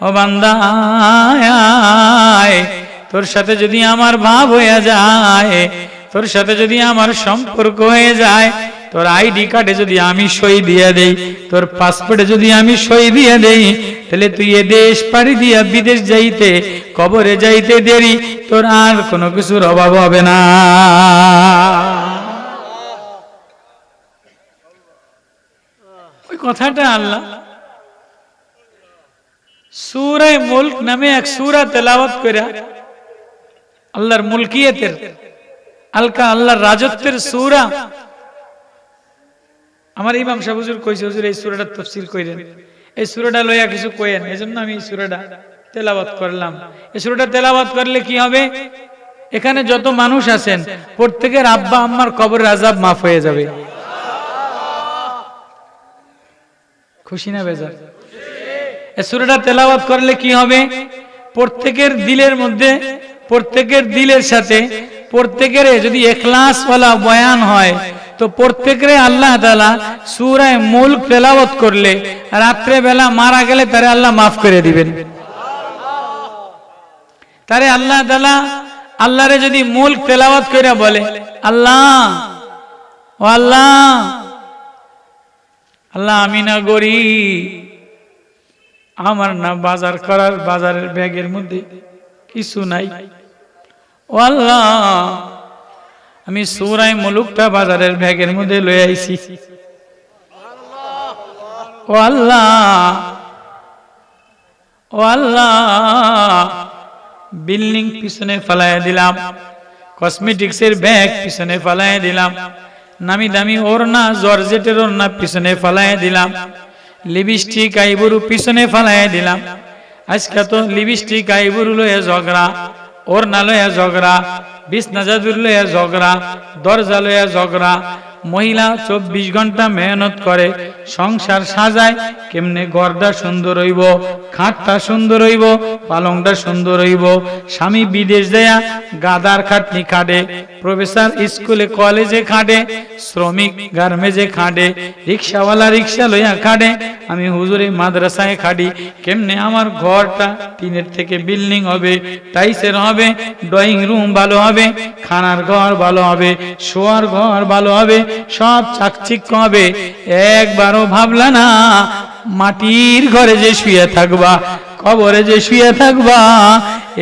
ও বান্দা আয়, আয়। তোর সাথে যদি আমার ভাব হয়ে যায় তোর সাথে যদি আমার সম্পর্ক হয়ে যায় তোর আইডি কার্ডে যদি আমি সই দিয়ে দেই তোর পাসপোর্টে যদি আমি সই দিয়ে দেই তাহলে তুই এ দেশ পাড়ি দিয়া বিদেশ যাইতে কবরে যাইতে দেরি তোর আর কোনো কিছুর অভাব হবে না কথাটা আল্লাহ সুরায় মুলক নামে এক সুরা তেলাওয়াত করে। আল্লাহর মুলকিয়তের, আলকা আল্লাহর রাজত্বের সুরা। আমার ইমাম সাহেব হুজুর কইছে, হুজুর, এই সুরাটা তাফসীর কইরেন। এই সুরাটা লইয়া কিছু কইেন এজন্য আমি এই সুরাটা তেলাওয়াত করলাম। এই সুরাটা তেলাওয়াত করলে কি হবে? এখানে যত মানুষ আছেন, প্রত্যেকের আব্বা আম্মার কবরের আজাব মাফ হয়ে যাবে। খুশি না বেজার? সুরাটা তেলাওয়াত করলে কি হবে? প্রত্যেকের দিলের মধ্যে, প্রত্যেকের দিলের সাথে, প্রত্যেকের যদি এখলাস ওয়ালা বয়ান হয়, তো প্রত্যেকের আল্লাহ তাআলা সূরায়ে মুলক তেলাওয়াত করলে রাত্রে বেলা মারা গেলে তারে আল্লাহ মাফ করে দিবেন। তারে আল্লাহ তাআলা আল্লাহরে যদি মুলক তেলাওয়াত করে বলে, আল্লাহ, ও আল্লাহ আল্লাহ আমি না গরিব আমার না বাজার করার বাজারের ব্যাগের মধ্যে কিছু নাই। ও আল্লাহ, আমি সুরাই মুলুকটা বাজারের ব্যাগের মধ্যে লয়ে আইছি। ও আল্লাহ ও আল্লাহ, বিল্ডিং পিছনে ফেলায় দিলাম। কসমেটিক্সের ব্যাগ পিছনে ফেলায় দিলাম। নামি দামি ওড়না, জর্জেটের ওড়না পিছনে ফেলায় দিলাম। লিপস্টিক আইবুরু পিছনে ফেলায় দিলাম। আজকে তো লিপস্টিক আইবুরু লয়ে ঝগড়া, ওড়না লয়ে ঝগড়া, বিছনা জাদুর লয়ে ঝগড়া, দরজা লয়ে ঝগড়া। মহিলা চব্বিশ ঘণ্টা মেহনত করে, সংসার সাজায়, কেমনে ঘরটা সুন্দর হইব, খাটটা সুন্দর হইব, পালংটা সুন্দর হইব। স্বামী বিদেশ দেয়া গাদার খাটনি খাটে প্রফেসর স্কুলে, কলেজে খাটে, শ্রমিক গার্মেজে খাটে, রিক্সাওয়ালা রিক্সা লইয়া খাটে, আমি হুজুরে মাদ্রাসায় খাটি, কেমনে আমার ঘরটা টিনের থেকে বিল্ডিং হবে টাইসের হবে, ড্রয়িং রুম ভালো হবে, খানার ঘর ভালো হবে, শোয়ার ঘর ভালো হবে, সব চাকচিক্য হবে, একবারও ভাবলা না, মাটির ঘরে যে শুয়ে থাকবা, কবরে যে শুয়ে থাকবা,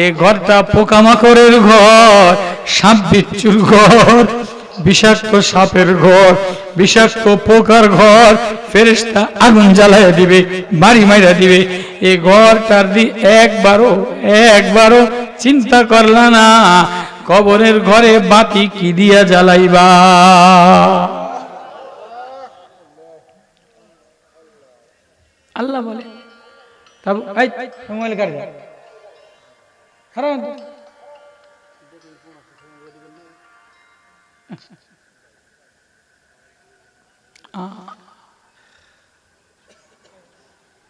এ ঘরটা পোকামাকড়ের ঘর সাপ বিচ্ছুর ঘর, বিষাক্ত সাপের ঘর, বিষাক্ত পোকার ঘর, ফেরেশতা আগুন জ্বালাইয়া দিবে বাড়ি মাইরা দিবে। এই ঘরটার দি একবারও একবারও চিন্তা করলা না, কবরের ঘরে বাতি কি দিয়া জ্বালাইবা? আল্লাহ বলে মোবাইল কার খারাপ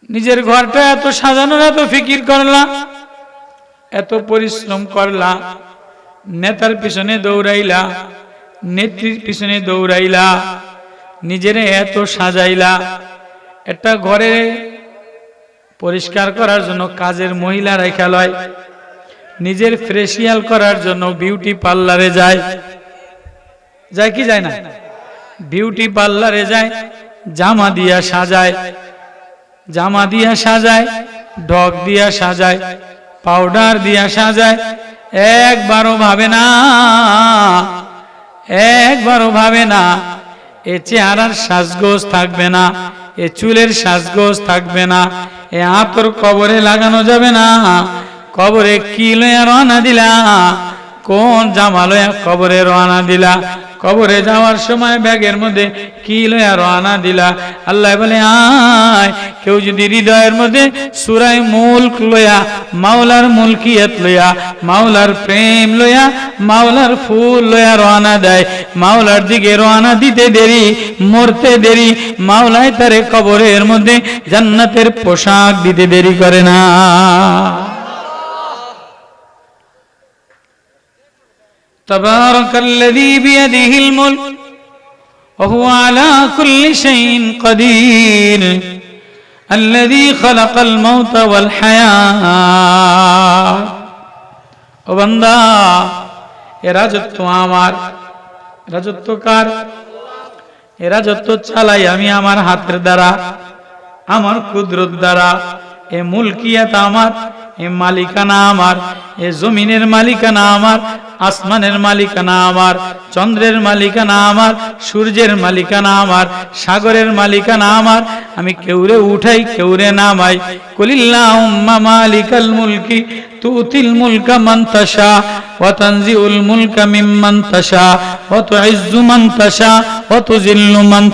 নিজের ঘরটা এত সাজানোর, এত ফিকির করলা, এত পরিশ্রম করলা, নেতার পিছনে দৌড়াইলা, নেত্রীর পিছনে দৌড়াইলা, নিজের এত সাজাইলা, একটা ঘরে পরিষ্কার করার জন্য কাজের মহিলা রেখা লয়, নিজের ফ্রেশিয়াল করার জন্য বিউটি পার্লারে যায়। যায় কি যায় না? বিউটি পার্লারে যায়, জামা দিয়া সাজায়, জামা দিয়া সাজায়, ডগ দিয়া সাজায় পাউডার দিয়া সাজায়, একবারও ভাবে না, একবারও ভাবে না, এ চেহারার সাজগোজ থাকবে না, এ চুলের সাজগোজ থাকবে না, এ আতর কবরে লাগানো যাবে না, কবরে কি লয়া রওনা দিলা, কোন জামা লয়া কবরে রওনা দিলা কবরে যাওয়ার সময় ব্যাগের মধ্যে কি লয়া রওনা দিলা? আল্লাহ বলে, আয়, কেউ যদি হৃদয়ের মধ্যে সুরাই মুলক লয়া মাওলার মুলকিয়ত লয়া মাওলার প্রেম লয়া মাওলার ফুল লয়া রওনা দেয়, মাওলার দিকে রওনা দিতে দেরি, মরতে দেরি মাওলায় তারে কবরের মধ্যে জান্নাতের পোশাক দিতে দেরি করে না। تبارك الذي بيده الملك وهو على كل شيء قدير الذي خلق الموت والحياة ও বান্দা এ রাজত্ব আমার রাজত্ব কার এ রাজত্ব চালাই আমি আমার হাতের দ্বারা আমার কুদরত দ্বারা এ মুলকিয়াত আমার এ মালিকানা আমার, এ জমিনের মালিকানা আমার, আসমানের মালিকানা আমার, চন্দ্রের মালিকানা আমার, সূর্যের মালিকানা আমার, সাগরের মালিকানা আমার। আমি কেউরে উঠাই, কেউরে নামাই। কলিল্লা উম্মা মালিকাল মুলকি, তুতিল মুলকা মান তাশা, ওয়া তানজিউল মুলকা মিম্মান তাশা, ওয়া তুইজ্জু মান তাশা, ওয়া তুযিল্লু মান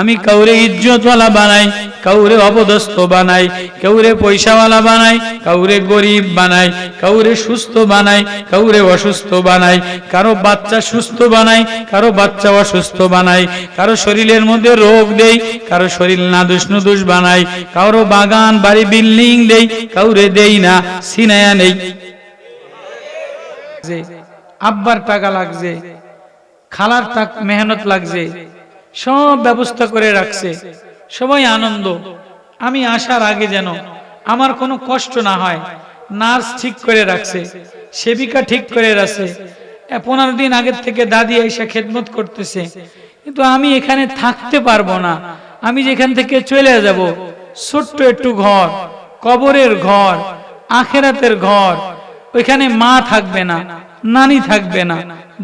আমি কাউরে ইজ্জতওয়ালা বানাই, কাউরে অপদস্থ বানাই, কাউরে পয়সাওয়ালা বানাই, কাউরে গরিব বানাই, কাউরে সুস্থ বানাই, কাউরে অসুস্থ বানাই, কারও বাচ্চা সুস্থ বানাই, কারও বাচ্চা অসুস্থ বানাই, কারও শরীরের মধ্যে রোগ দেই, কারও শরীর নাদুস নুদুস বানাই, কারও বাগান, বাড়ি, বিল্ডিং দেই, কাউরে দেই না, সিনায়া নেই। আব্বার টাকা লাগছে, খালার টাক মেহনত লাগছে, সব ব্যবস্থা করে রাখছে। সবাই আনন্দ। আমি আসার আগে যেন আমার কোনো কষ্ট না হয়, নার্স ঠিক করে রাখছে, সেবিকা ঠিক করে রাখছে। পনেরো দিন আগের থেকে দাদি এসে খেদমত করতেছে। কিন্তু আমি এখানে থাকতে পারব না। আমি যেখান থেকে চলে যাব, ছোট্ট একটু ঘর, কবরের ঘর, আখেরাতের ঘর, ওইখানে মা থাকবে না। নানি থাকবে না,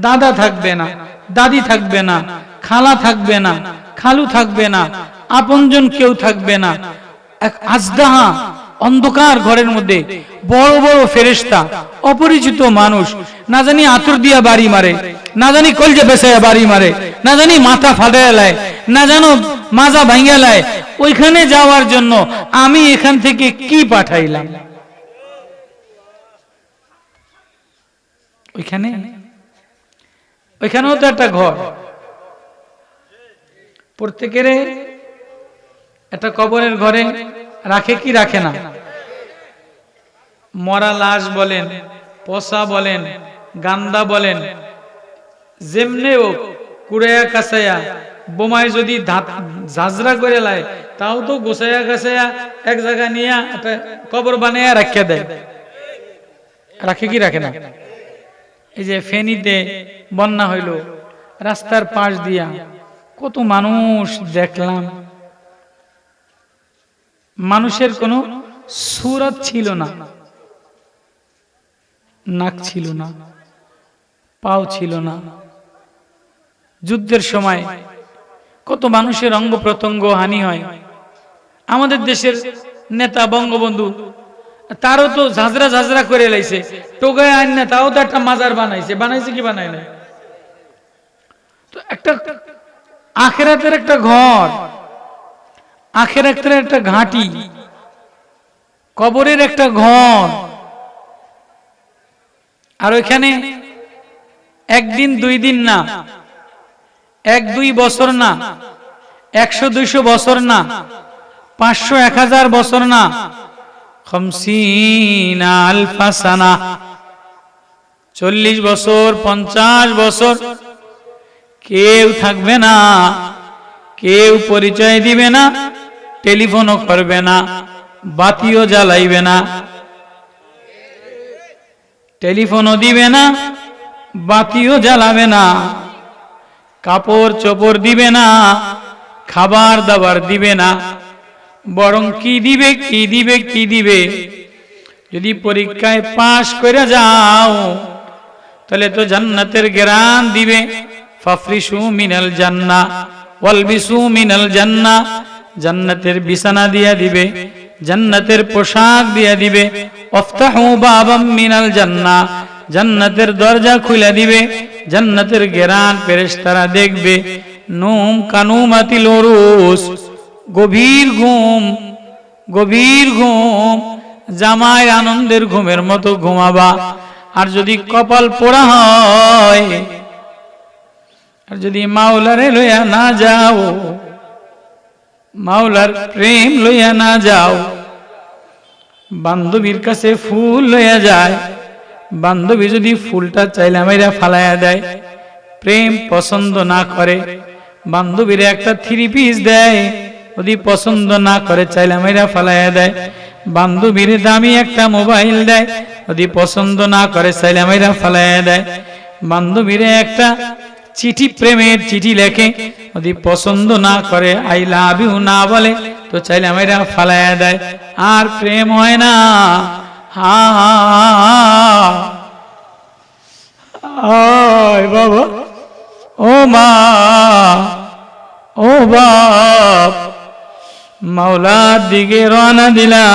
দাদা থাকবে না, দাদি থাকবে না, খালা থাকবে না, খালু থাকবে না, আপনজন কেউ থাকবে না। এক আজদাহা অন্ধকার ঘরের মধ্যে বড় বড় ফেরেস্তা অপরিচিত মানুষ, না জানি আতর দিয়া বাড়ি মারে, না জানি কলজে পেশায় বাড়ি মারে, না জানি মাথা ফাটায় লায়, না জানো মাজা ভাঙ্গা লায়। ওইখানে যাওয়ার জন্য আমি এখান থেকে কি পাঠাইলাম? ওইখানে ওইখানেও তো একটা ঘর। প্রত্যেকের একটা কবরের ঘরে রাখে কি রাখে না? মরা লাশ বলেন, পচা বলেন, গান্দা বলেন যেমনেও কুড়াইয়া কাছাইয়া, বোমায় যদি ঝাঁঝরা করে লাই তাও তো গোসাইয়া গাছাইয়া এক জায়গা নিয়ে একটা কবর বানাইয়া রাখিয়া দেয়। রাখে কি রাখে না? এই যে ফেনীতে বন্যা হইল, রাস্তার পাশ দিয়া, কত মানুষ দেখলাম। মানুষের কোনো সুরত ছিল না, নাক ছিল না, পাও ছিল না। যুদ্ধের সময় কত মানুষের অঙ্গ প্রত্যঙ্গ হানি হয়। আমাদের দেশের নেতা বঙ্গবন্ধু তারও তো ঝাঁঝরা ঝাঁঝরা করে লাইছে। টোকায় আন না, তাও তো একটা মাজার বানাইছে। বানাইছে কি বানায় না তো একটা আখেরাতের একটা ঘর, আখেরাতের একটা ঘাঁটি, কবরের একটা ঘর। আর ওইখানে একদিন, দুই দিন না, এক, দুই বছর না, একশো, দুইশো বছর না, পাঁচশো, এক হাজার বছর না আলফাসানা। চল্লিশ বছর, পঞ্চাশ বছর। কেউ থাকবে না, কেউ পরিচয় দিবে না, টেলিফোনও করবে না, বাতিও জ্বালাইবে না, টেলিফোনও দিবে না, বাতিও জ্বালাবে না কাপড় চোপড় দিবে না খাবার দাবার দিবে না। বরং কি দিবে কি দিবে কি দিবে? যদি পরীক্ষায় পাশ করে যাও, তাহলে তো জান্নাতের জ্ঞান দিবে। ফাফরিসু মিনাল জান্না, ওয়ালবিসু মিনাল জান্না, জান্নাতের বিছানা দিয়া দিবে, জান্নাতের পোশাক দিয়া দিবে। অফতাহু বাবাম মিনাল জান্না, জান্নাতের দরজা খুলে দিবে, জান্নাতের গেরান ফেরেশতারা দেখবে। নুম কানুমাতিল ওরুস গভীর ঘুম গভীর ঘুম জামায় আনন্দের ঘুমের মতো ঘুমাবা। আর যদি কপাল পোড়া হয়, আর যদি মাওলারে লইয়া না যাও, মাওলার প্রেম লইয়া না যাও, বান্ধবীর কাছে ফুল লইয়া যায়, বান্ধবী যদি ফুলটা চাইলে মেয়েরা ফালাইয়া দেয়, প্রেম পছন্দ না করে, বান্ধবীরা একটা থ্রি পিস দেয় যদি পছন্দ না করে, চাইলে মেয়েরা ফালাইয়া দেয়। বান্ধবীর দামি একটা মোবাইল দেয়। যদি পছন্দ না করে, চাইলে মেয়েরা ফালাইয়া দেয়। বান্ধবীরা একটা চিঠি, প্রেমের চিঠি লেখে। যদি পছন্দ না করে, আই লাভ ইউ না বলে, তো চাইলে মেয়েরা ফালাইয়া দেয়। আর প্রেম হয় না। হা। বাবা। ও মা। ও বাপ। মাওলার দিকে রওনা দিলা।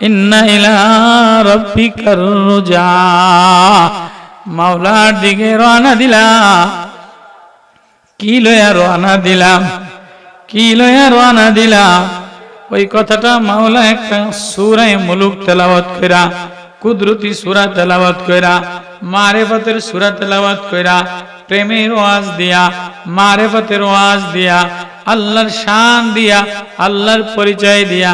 ইন্না ইলা রব্বিকার রুজা। মাওলার দিকে রওনা দিলা। কি লয়া রওনা দিলাম কি লয়া রওনা দিলাম ওই কথাটা মাওলা একটা সূরায়ে মুলুক তেলাওয়াত কইরা, কুদরতি সূরা তেলাওয়াত কইরা, মারেফতের সূরা তেলাওয়াত কইরা, প্রেমের ওয়াজ দিয়া, মারেফতের ওয়াজ দিয়া আল্লাহর শান দিয়া আল্লাহর পরিচয় দিয়া